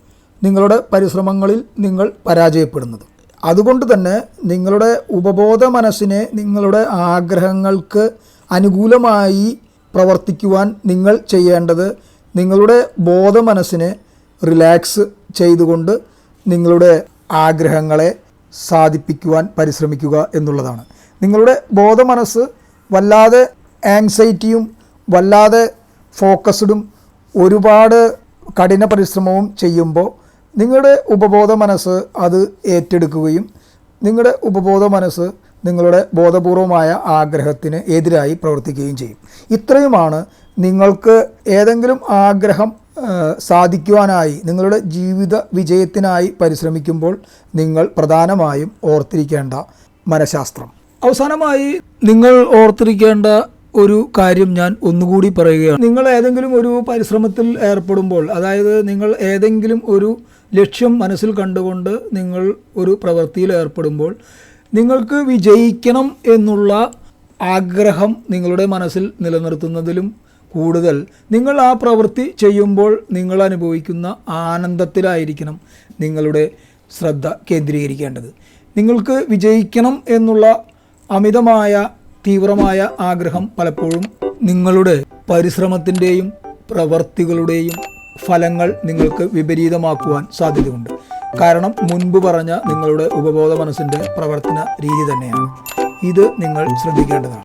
നിങ്ങളുടെ പരിശ്രമങ്ങളിൽ നിങ്ങൾ പരാജയപ്പെടുന്നതും. അതുകൊണ്ട് തന്നെ നിങ്ങളുടെ ഉപബോധ മനസ്സിനെ നിങ്ങളുടെ ആഗ്രഹങ്ങൾക്ക് അനുകൂലമായി പ്രവർത്തിക്കുവാൻ നിങ്ങൾ ചെയ്യേണ്ടത് നിങ്ങളുടെ ബോധ മനസ്സിനെ റിലാക്സ് ചെയ്തുകൊണ്ട് നിങ്ങളുടെ ആഗ്രഹങ്ങളെ സാധിപ്പിക്കുവാൻ പരിശ്രമിക്കുക എന്നുള്ളതാണ്. നിങ്ങളുടെ ബോധ മനസ്സ് വല്ലാതെ ആങ്സൈറ്റിയും വല്ലാതെ ഫോക്കസ്ഡും ഒരുപാട് കഠിന പരിശ്രമവും ചെയ്യുമ്പോൾ നിങ്ങളുടെ ഉപബോധ മനസ്സ് അത് ഏറ്റെടുക്കുകയും നിങ്ങളുടെ ഉപബോധ മനസ്സ് നിങ്ങളുടെ ബോധപൂർവമായ ആഗ്രഹത്തിന് എതിരായി പ്രവർത്തിക്കുകയും ചെയ്യും. ഇത്രയുമാണ് നിങ്ങൾക്ക് ഏതെങ്കിലും ആഗ്രഹം സാധിക്കുവാനായി നിങ്ങളുടെ ജീവിത വിജയത്തിനായി പരിശ്രമിക്കുമ്പോൾ നിങ്ങൾ പ്രധാനമായും ഓർത്തിരിക്കേണ്ട മനഃശാസ്ത്രം. അവസാനമായി നിങ്ങൾ ഓർത്തിരിക്കേണ്ട ഒരു കാര്യം ഞാൻ ഒന്നുകൂടി പറയുകയാണ്. നിങ്ങൾ ഏതെങ്കിലും ഒരു പരിശ്രമത്തിൽ ഏർപ്പെടുമ്പോൾ അതായത് നിങ്ങൾ ഏതെങ്കിലും ഒരു ലക്ഷ്യം മനസ്സിൽ കണ്ടുകൊണ്ട് നിങ്ങൾ ഒരു പ്രവൃത്തിയിൽ ഏർപ്പെടുമ്പോൾ നിങ്ങൾക്ക് വിജയിക്കണം എന്നുള്ള ആഗ്രഹം നിങ്ങളുടെ മനസ്സിൽ നിലനിർത്തുന്നതിലും കൂടുതൽ. നിങ്ങൾ ആ പ്രവൃത്തി ചെയ്യുമ്പോൾ നിങ്ങൾ അനുഭവിക്കുന്ന ആനന്ദത്തിലായിരിക്കണം നിങ്ങളുടെ ശ്രദ്ധ കേന്ദ്രീകരിക്കേണ്ടത്. നിങ്ങൾക്ക് വിജയിക്കണം എന്നുള്ള അമിതമായ തീവ്രമായ ആഗ്രഹം പലപ്പോഴും നിങ്ങളുടെ പരിശ്രമത്തിന്റെയും പ്രവർത്തികളുടെയും ഫലങ്ങൾ നിങ്ങൾക്ക് വിപരീതമാക്കുവാൻ സാധ്യതയുണ്ട്. കാരണം മുൻപ് പറഞ്ഞ നിങ്ങളുടെ ഉപബോധ മനസ്സിന്റെ പ്രവർത്തന രീതി തന്നെയാണ്. ഇത് നിങ്ങൾ ശ്രദ്ധിക്കേണ്ടതാണ്.